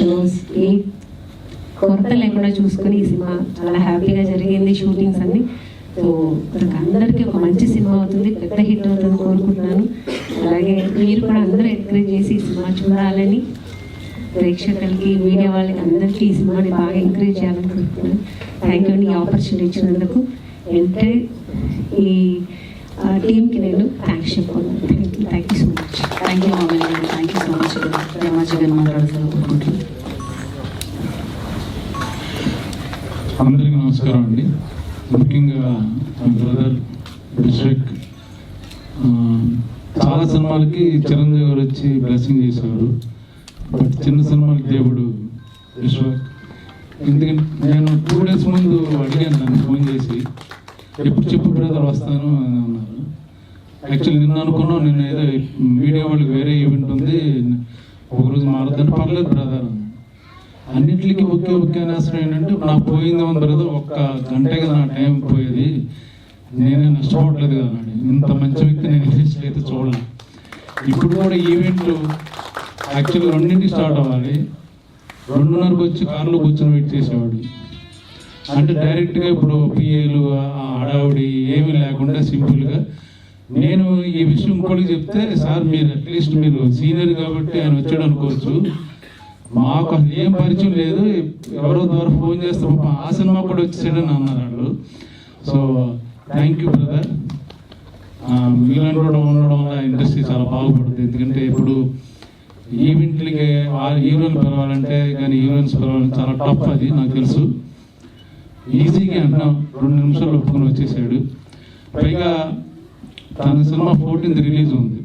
Shows ఏ కొరత లేకుండా చూసుకుని ఈ సినిమా చాలా హ్యాపీగా జరిగింది షూటింగ్స్ అన్ని. సో నాకు అందరికీ ఒక మంచి సినిమా అవుతుంది పెద్ద హిట్ అవుతుంది కోరుకుంటున్నాను. అలాగే మీరు కూడా అందరూ ఎంకరేజ్ చేసి ఈ సినిమా చూడాలని ప్రేక్షకులకి మీడియా వాళ్ళకి అందరికీ ఈ సినిమాని బాగా ఎంకరేజ్ చేయాలనుకుంటున్నాను థ్యాంక్ యూ అండి ఈ ఆపర్చునిటీ ఇచ్చినందుకు. అంటే ఈ టీంకి నేను థ్యాంక్స్ చెప్పుకున్నాను thank you thank you so much thank you thank you so much Ramaji గారు కోరుకుంటున్నాను అందరికీ నమస్కారం అండి. ముఖ్యంగా బ్రదర్ డిస్ట్రిక్ట్ చాలా సినిమాలకి చిరంజీవి గారు వచ్చి బ్లెస్సింగ్ చేసేవారు బట్ చిన్న సినిమాలకి దేవుడు విశ్వక్ ఎందుకంటే నేను టూ డేస్ ముందు అడిగాను నన్ను ఫోన్ చేసి ఎప్పుడు చెప్పు బ్రదర్ వస్తాను అని అన్నారు. యాక్చువల్లీ నిన్న అనుకున్నాను నేను ఏదో మీడియా వాళ్ళకి వేరే ఈవెంట్ ఉంది. ఒకరోజు మారద్దని పర్లేదు బ్రదర్ అన్నాడు అన్నింటికి ఒకే ఒకే నష్టం ఏంటంటే నాకు పోయింది ఉంది బ్రదర్ ఒక్క గంటగా నా టైం పోయేది. నేనే నష్టపోవట్లేదు కదా ఇంత మంచి వ్యక్తి నేను అయితే చూడలే. ఇప్పుడు కూడా ఈవెంట్లు యాక్చువల్గా రెండింటికి స్టార్ట్ అవ్వాలి. రెండున్నరకు వచ్చి కారులో కూర్చొని వెయిట్ చేసేవాడు. అంటే డైరెక్ట్గా ఇప్పుడు పిఏలు హడావుడి ఏమీ లేకుండా సింపుల్గా నేను ఈ విషయం ఇంకోటికి చెప్తే సార్ మీరు అట్లీస్ట్ మీరు సీనియర్ కాబట్టి ఆయన వచ్చాడు అనుకోవచ్చు. మాకు అసలు ఏం పరిచయం లేదు. ఎవరో ద్వారా ఫోన్ చేస్తే పాప ఆ సినిమా కూడా వచ్చేసాడని అన్నారు వాళ్ళు సో థ్యాంక్ యూ బ్రదర్ మీలాంటి కూడా ఉండడం వల్ల ఇండస్ట్రీ చాలా బాగుపడుతుంది. ఎందుకంటే ఇప్పుడు ఈవెంట్లకి ఆ హీరోలు పిలవాలంటే కానీ హీరోయిన్స్ పిలవాలంటే చాలా టఫ్ అది నాకు తెలుసు. ఈజీగా అంటున్నాం రెండు నిమిషాలు ఒప్పుకొని వచ్చేసాడు. పైగా తన సినిమా ఫోర్టీన్త్ రిలీజ్ ఉంది.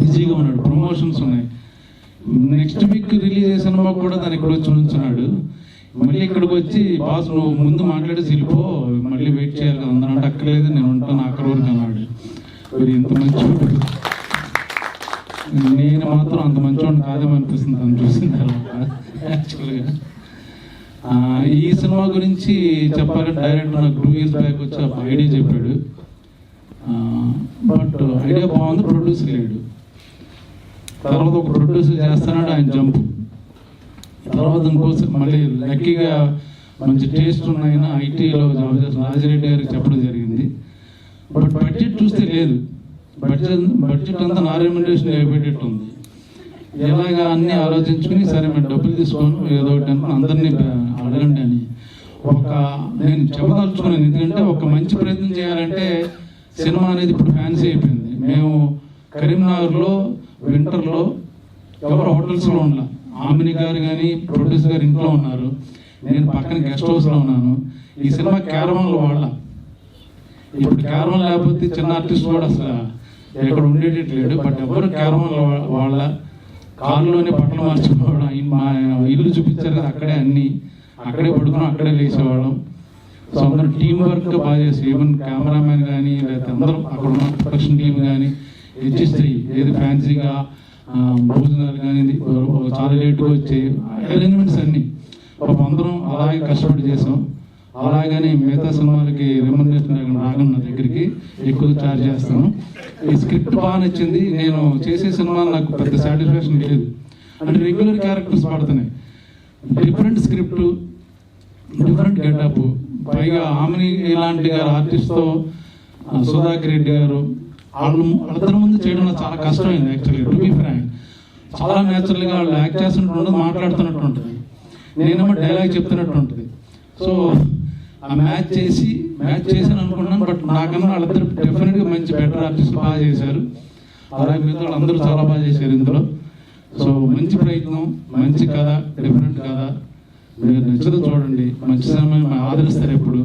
బిజీగా ఉన్నాడు. ప్రమోషన్స్ ఉన్నాయి. నెక్స్ట్ వీక్ రిలీజ్ సినిమా కూడా తను ఇక్కడ వచ్చి ఉంచున్నాడు. మళ్ళీ ఇక్కడికి వచ్చి బాస్ నువ్వు ముందు మాట్లాడేసి వెళ్ళిపో మళ్ళీ వెయిట్ చేయాలి కదా అందరూ అంటే అక్కర్లేదు నేను ఉంటాను అక్కడ వరకు అన్నాడు. మీరు ఇంత మంచి నేను మాత్రం అంత మంచివాడిని కాదేమో అనిపిస్తుంది తను చూసిన తర్వాత యాక్చువల్గా ఈ సినిమా గురించి చెప్పాలంటే డైరెక్ట్ నాకు టూ ఇయర్స్ బ్యాక్ వచ్చి ఒక ఐడియా చెప్పాడు. బట్ ఐడియా బాగుంది ప్రొడ్యూసర్ లేడు. తర్వాత ఒక ప్రొడ్యూస్ చేస్తున్నాడు ఆయన జంప్. తర్వాత ఇంకోసం మళ్ళీ లక్కీగా మంచి టేస్ట్ ఉన్నాయని ఐటీలో జాబ్ చేస్తున్న రాజిరెడ్డి గారికి చెప్పడం జరిగింది. బట్ బడ్జెట్ చూస్తే లేదు. బడ్జెట్ బడ్జెట్ అంతా నా రెమ్యునరేషన్ అయిపోయేటట్టు ఉంది. ఎలాగా అన్ని ఆలోచించుకుని సరే మేము డబ్బులు తీసుకోను ఏదో ఒకటి అనుకుని అందరినీ అడగండి అని. ఒక నేను చెప్పదలుచుకున్నాను ఎందుకంటే ఒక మంచి ప్రయత్నం చేయాలంటే సినిమా అనేది ఇప్పుడు ఫ్యాన్సీ అయిపోయింది. మేము కరీంనగర్లో వింటర్లో ఎవరు హోటల్స్లో ఉండాలి. ఆమిని గారు కానీ ప్రొడ్యూసర్ గారు ఇంట్లో ఉన్నారు. నేను పక్కన గెస్ట్ హౌస్లో ఉన్నాను. ఈ సినిమా క్యారవాన్లో వాళ్ళ. ఇప్పుడు క్యారవాన్ లేకపోతే చిన్న ఆర్టిస్ట్ కూడా అసలు ఎక్కడ ఉండేటట్లేడు బట్ ఎవరు క్యారవాన్ వాళ్ళ కారులోనే బట్టలు మార్చుకోవడం మా ఇల్లు చూపించారు కదా అక్కడే అన్ని. అక్కడే పడుకున్నాం అక్కడే లేచేవాళ్ళం. సో అందరూ టీం వర్క్ బాగా చేసి ఈవెన్ కెమెరామెన్ కానీ లేకపోతే అందరూ అక్కడ ఉన్న ప్రొడక్షన్ టీం కానీ హెచ్ఎస్త్రీ ఏది ఫ్యాన్సీగా భోజనాలు కానీ చాలా లేట్గా వచ్చే అరేంజ్మెంట్స్ అన్ని. పాప అందరం అలాగే కష్టపడి చేసాం. అలాగని మిగతా సినిమాలకి రెమ్యునరేషన్ రాగా నా దగ్గరికి ఎక్కువ ఛార్జ్ చేస్తాను. ఈ స్క్రిప్ట్ బాగా నచ్చింది. నేను చేసే సినిమా నాకు పెద్ద సాటిస్ఫాక్షన్ లేదు. అంటే రెగ్యులర్ క్యారెక్టర్స్ పడుతున్నాయి. డిఫరెంట్ స్క్రిప్ట్ డిఫరెంట్ గెటప్ పైగా ఆమెని ఇలాంటి గారు ఆర్టిస్ట్తో సుధాకర్ రెడ్డి గారు వాళ్ళు అందరి ముందు చేయడం చాలా కష్టమైంది యాక్చువల్లీ టు బీ ఫ్రాంక్ చాలా న్యాచురల్గా వాళ్ళు యాక్ట్ చేస్తున్నట్టు మాట్లాడుతున్నట్టు ఉంటుంది నేనేమో డైలాగ్ చెప్తున్నట్టు ఉంటుంది. సో ఆ మ్యాచ్ చేసి మ్యాచ్ చేశాను అనుకున్నాను బట్ నాకన్నా వాళ్ళిద్దరు డెఫినెట్గా మంచి బెటర్ ఆర్టిస్ట్ బాగా చేశారు. అలాగే మిగతా వాళ్ళందరూ చాలా బాగా చేశారు ఇందులో. సో మంచి ప్రయత్నం మంచి కథ డిఫరెంట్ కథ. మీరు నచ్చితే చూడండి. మంచి సమయం ఆదరిస్తారు ఎప్పుడు.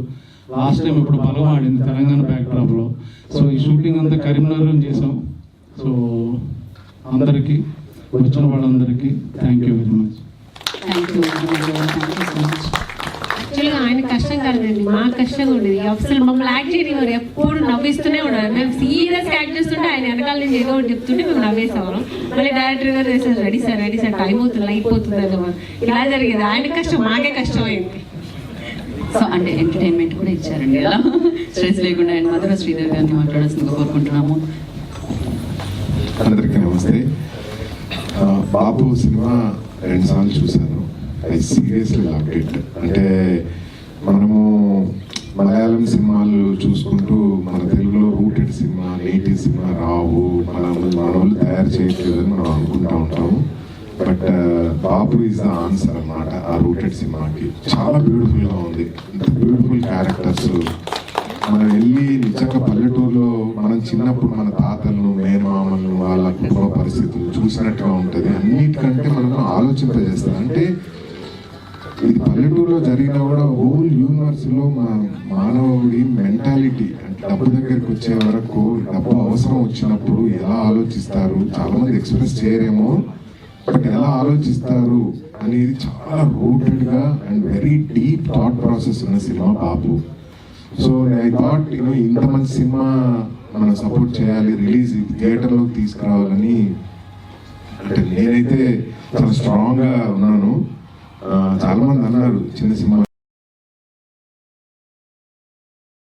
లాస్ట్ టైం ఇప్పుడు బలం ఆడింది తెలంగాణ బ్యాక్డ్రాప్లో. సో ఈ షూటింగ్ అంతా కరీంనగర్లో చేసాం సో అందరికీ వచ్చిన వాళ్ళందరికీ థ్యాంక్ యూ వెరీ మచ్ యాక్చువల్గా ఆయన కష్టం కాదండి. మా కష్టంగా ఉండేది. అసలు మమ్మల్ని యాక్ట్ చేయనివారు ఎప్పుడు నవ్విస్తూనే ఉన్నారు. మేము సీరియస్ యాక్ట్ చేస్తుంటే ఆయన వెనకాల నుంచి ఏదో ఒకటి చెప్తుంటే మేము నవ్వేసేవాళ్ళం. మళ్ళీ డైరెక్టర్ గారు ready sir ready sir. Time అవుతుంది అయిపోతుంది అని ఇలా జరిగేది. ఆయన కష్టం మాకే కష్టం అయింది. సో అంటే ఎంటర్టైన్మెంట్ కూడా ఇచ్చారండి. అలా స్ట్రెస్ లేకుండా అండ్ మధుర శ్రీదేవి గారిని మాట్లాడాల్సిందిగా కోరుకుంటున్నాము. అందరికీ నమస్తే. బాబు సినిమా రెండు సార్లు చూశాను. ఐ సీరియస్లీ లవ్ ఇట్ అంటే మనము మలయాళం సినిమాలు చూసుకుంటూ మన తెలుగులో రూటెడ్ సినిమా నేటివ్ సినిమా రావు మన మన వాళ్ళు తయారు చేయట్లేదని మనం అనుకుంటా ఉంటాము. But Babu is the answer అనమాట ఆ రూటెడ్ సినిమాకి. చాలా బ్యూటిఫుల్గా ఉంది. ఇంత బ్యూటిఫుల్ క్యారెక్టర్స్ మనం వెళ్ళి నిజంగా పల్లెటూరులో మనం చిన్నప్పుడు మన తాతలను మేనమామలను వాళ్ళ కుటుంబ పరిస్థితులు చూసినట్టుగా ఉంటుంది. అన్నిటికంటే మనం ఆలోచింపజేస్తాం. అంటే ఇది పల్లెటూరులో జరిగినా కూడా హోల్ యూనివర్స్లో మా మానవుడి మెంటాలిటీ అంటే డబ్బు దగ్గరికి వచ్చే వరకు డబ్బు అవసరం వచ్చినప్పుడు ఎలా ఆలోచిస్తారు? చాలా మంది ఎక్స్ప్రెస్ చేయరేమో. ఆలోచిస్తారు అనేది చాలా రూటెడ్గా and very deep thought process ఉన్న cinema Babu. So I thought you know ఇంత మంచి సినిమా మనం సపోర్ట్ చేయాలి రిలీజ్ థియేటర్లోకి తీసుకురావాలని అంటే నేనైతే చాలా స్ట్రాంగ్గా ఉన్నాను. చాలామంది అన్నారు చిన్న సినిమా